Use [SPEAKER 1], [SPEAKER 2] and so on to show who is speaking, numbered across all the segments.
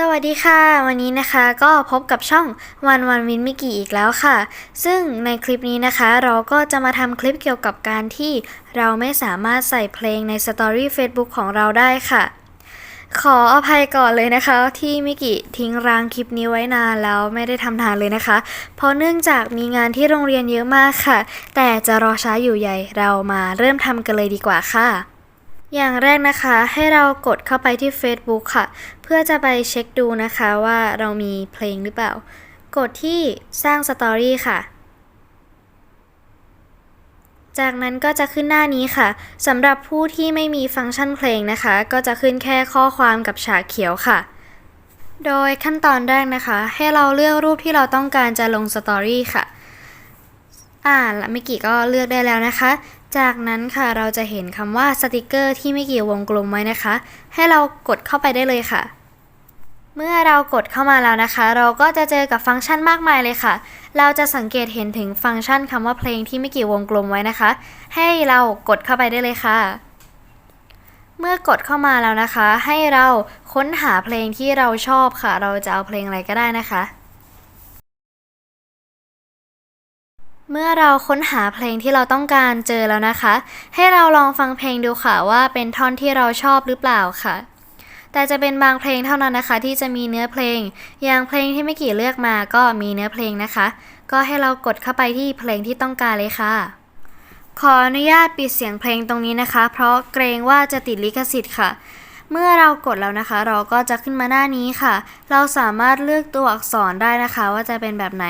[SPEAKER 1] สวัสดีค่ะ วันนี้นะคะก็พบกับช่องวันวันวินมิกิอีกแล้วค่ะ ซึ่งในคลิปนี้นะคะ เราก็จะมาทำคลิปเกี่ยวกับการที่เราไม่สามารถใส่เพลงในสตอรี่ Facebook ของเราได้ค่ะ ขออภัยก่อนเลยนะคะ ที่มิกิทิ้งร้างคลิปนี้ไว้นานแล้วไม่ได้ทำนานเลยนะคะ เพราะเนื่องจากมีงานที่โรงเรียนเยอะมากค่ะ แต่จะรอช้าอยู่ใหญ่เรามาเริ่มทำกันเลยดีกว่าค่ะ อย่างแรกนะคะให้เรากดเข้าไปที่ Facebook ค่ะ เพื่อจะไปเช็คดูนะคะว่าเรามีเพลงหรือเปล่า กดที่สร้างสตอรี่ค่ะ จากนั้นก็จะขึ้นหน้านี้ค่ะสำหรับผู้ที่ไม่มีฟังก์ชันเพลงนะคะ ก็จะขึ้นแค่ข้อความกับฉากเขียวค่ะ โดยขั้นตอนแรกนะคะ ให้เราเลือกรูปที่เราต้องการจะลงสตอรี่ค่ะ อ่าและมิกิก็เลือกได้แล้วนะคะ จากนั้นค่ะเราจะเห็นคำว่าสติกเกอร์ที่ไมิกิววงกลมไว้นะคะ ให้เรากดเข้าไปได้เลยค่ะ เมื่อเรากดเข้ามาแล้วนะคะ เราก็จะเจอกับฟังก์ชันมากมายเลยค่ะ เราจะสังเกตเห็นถึงฟังก์ชันคำว่าเพลงที่ไมิกิวงกลมไว้นะคะ ให้เรากดเข้าไปได้เลยค่ะ เมื่อกดเข้ามาแล้วนะคะ ให้เราค้นหาเพลงที่เราชอบค่ะ เราจะเอาเพลงอะไรก็ได้นะคะ เมื่อเราค้นหาเพลงที่เราต้องการเจอแล้วนะคะ ให้เราลองฟังเพลงดูค่ะว่าเป็นท่อนที่เราชอบหรือเปล่าค่ะ แต่จะเป็นบางเพลงเท่านั้นนะคะ ที่จะมีเนื้อเพลง อย่างเพลงที่ไม่กี่เลือกมาก็มีเนื้อเพลงนะคะ ก็ให้เรากดเข้าไปที่เพลงที่ต้องการเลยค่ะ ขออนุญาตปิดเสียงเพลงตรงนี้นะคะ เพราะเกรงว่าจะติดลิขสิทธิ์ค่ะ เมื่อเรากดแล้วนะคะ เราก็จะขึ้นมาหน้านี้ค่ะ เราสามารถเลือกตัวอักษรได้นะคะ ว่าจะเป็นแบบไหน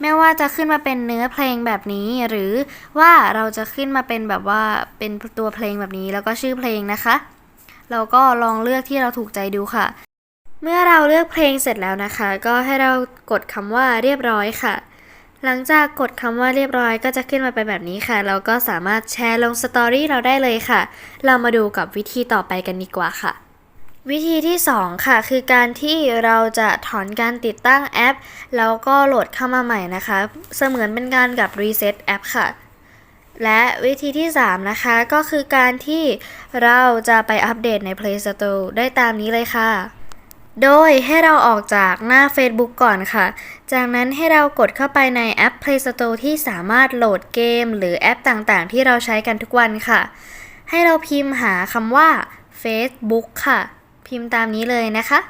[SPEAKER 1] ไม่ว่าจะขึ้นมาเป็นเนื้อเพลงแบบนี้ หรือว่าเราจะขึ้นมาเป็นแบบว่าเป็นตัวเพลงแบบนี้ แล้วก็ชื่อเพลงนะคะ เราก็ลองเลือกที่เราถูกใจดูค่ะ เมื่อเราเลือกเพลงเสร็จแล้วนะคะ ก็ให้เรากดคำว่าเรียบร้อยค่ะ หลังจากกดคำว่าเรียบร้อยก็จะขึ้นมาเป็นแบบนี้ค่ะ เราก็สามารถแชร์ลงสตอรี่เราได้เลยค่ะ เรามาดูกับวิธีต่อไปกันดีกว่าค่ะ วิธีที่ 2 ค่ะ คือการที่เราจะถอนการติดตั้งแอป แล้วก็โหลดเข้ามาใหม่นะคะ เสมือนเป็นการกับรีเซ็ตแอปค่ะและวิธีที่ 3 นะคะ ก็คือการที่เราจะไปอัปเดตใน Play Store ได้ตามนี้เลยค่ะ โดยให้เราออกจากหน้า Facebook ก่อนค่ะ จากนั้นให้เรากดเข้าไปในแอป Play Store ที่สามารถโหลดเกม หรือแอปต่างๆ ที่เราใช้กันทุกวันค่ะ ให้เราพิมพ์หาคำว่า Facebook ค่ะ พิมพ์ตามนี้เลยนะคะ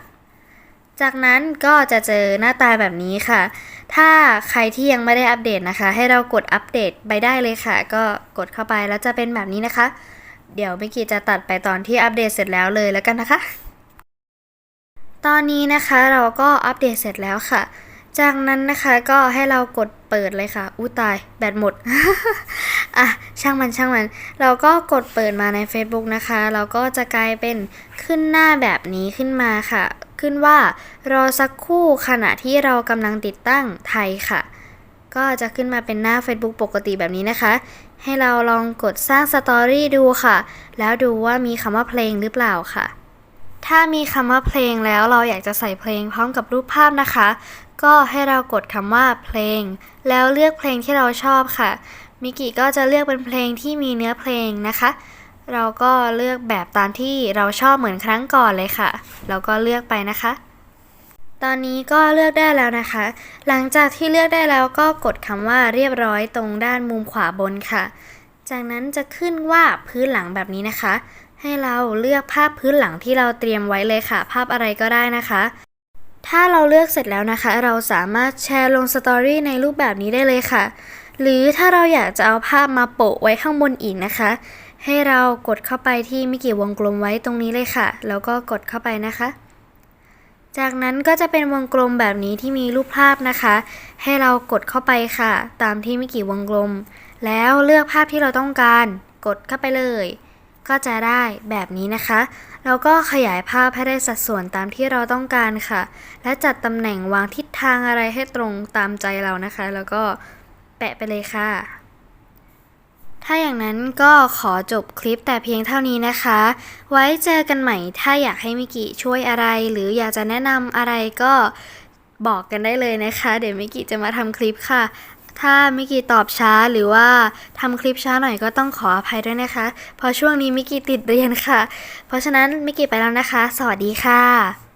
[SPEAKER 1] จากนั้นก็จะเจอหน้าตาแบบนี้ค่ะ ถ้าใครที่ยังไม่ได้อัปเดตนะคะ ให้เรากดอัปเดตไปได้เลยค่ะ ก็กดเข้าไปแล้วจะเป็นแบบนี้นะคะ เดี๋ยวเมื่อกี้จะตัดไปตอนที่อัปเดตเสร็จแล้วเลยแล้วกันนะคะ ตอนนี้นะคะเราก็อัปเดตเสร็จแล้วค่ะ จากนั้นนะคะก็ให้เรากดเปิดเลยค่ะ อู้ตาย แบตหมด อะ ช่างมันช่างมัน เราก็กดเปิดมาใน Facebook นะคะ เราก็จะกลายเป็นขึ้นหน้าแบบนี้ขึ้นมาค่ะ ขึ้นว่ารอสักครู่ขณะที่เรากำลังติดตั้งไทยค่ะ ก็จะขึ้นมาเป็นหน้า Facebook ปกติแบบนี้นะคะ ให้เราลองกดสร้างสตอรี่ดูค่ะ แล้วดูว่ามีคำว่าเพลงหรือเปล่าค่ะ ถ้ามีคำว่าเพลงแล้วเราอยากจะใส่เพลงพร้อมกับรูปภาพนะคะ ก็ให้เรากดคำว่าเพลง แล้วเลือกเพลงที่เราชอบค่ะ มิกิก็จะเลือกเป็นเพลงที่มีเนื้อเพลงนะคะ เราก็เลือกแบบตามที่เราชอบเหมือนครั้งก่อนเลยค่ะเราก็เลือกไปนะคะ ตอนนี้ก็เลือกได้แล้วนะคะ หลังจากที่เลือกได้แล้วก็กดคำว่าเรียบร้อยตรงด้านมุมขวาบนค่ะ จากนั้นจะขึ้นว่าพื้นหลังแบบนี้นะคะ ให้เราเลือกภาพพื้นหลังที่เราเตรียมไว้เลยค่ะ ภาพอะไรก็ได้นะคะ ถ้าเราเลือกเสร็จแล้วนะคะ เราสามารถแชร์ลงสตอรี่ในรูปแบบนี้ได้เลยค่ะ หรือถ้าเราอยากจะเอาภาพมาโปะไว้ข้างบนอีกนะคะ ให้เรากดเข้าไปที่ม่กี่วงกลมไว้ตรงนี้เลยค่ะ แล้วก็กดเข้าไปนะคะ จากนั้นก็จะเป็นวงกลมแบบนี้ที่มีรูปภาพนะคะ ให้เรากดเข้าไปค่ะ ตามที่ม่กี่วงกลม แล้วเลือกภาพที่เราต้องการ กดเข้าไปเลย ก็จะได้แบบนี้นะคะเราก็ขยายภาพให้ได้สัดส่วนตามที่เราต้องการค่ะ และจัดตำแหน่งวางทิศทางอะไรให้ตรงตามใจเรานะคะ แล้วก็แปะไปเลยค่ะ ถ้าอย่างนั้นก็ขอจบคลิปแต่เพียงเท่านี้นะคะ ไว้เจอกันใหม่ ถ้าอยากให้มิกิช่วยอะไร หรืออยากจะแนะนำอะไรก็บอกกันได้เลยนะคะ เดี๋ยวมิกิจะมาทำคลิปค่ะ ถ้ามิกิตอบช้าหรือว่าทำคลิปช้าหน่อยก็ต้องขออภัยด้วยนะคะ เพราะช่วงนี้มิกิติดเรียนค่ะ เพราะฉะนั้นมิกิไปแล้วนะคะ สวัสดีค่ะ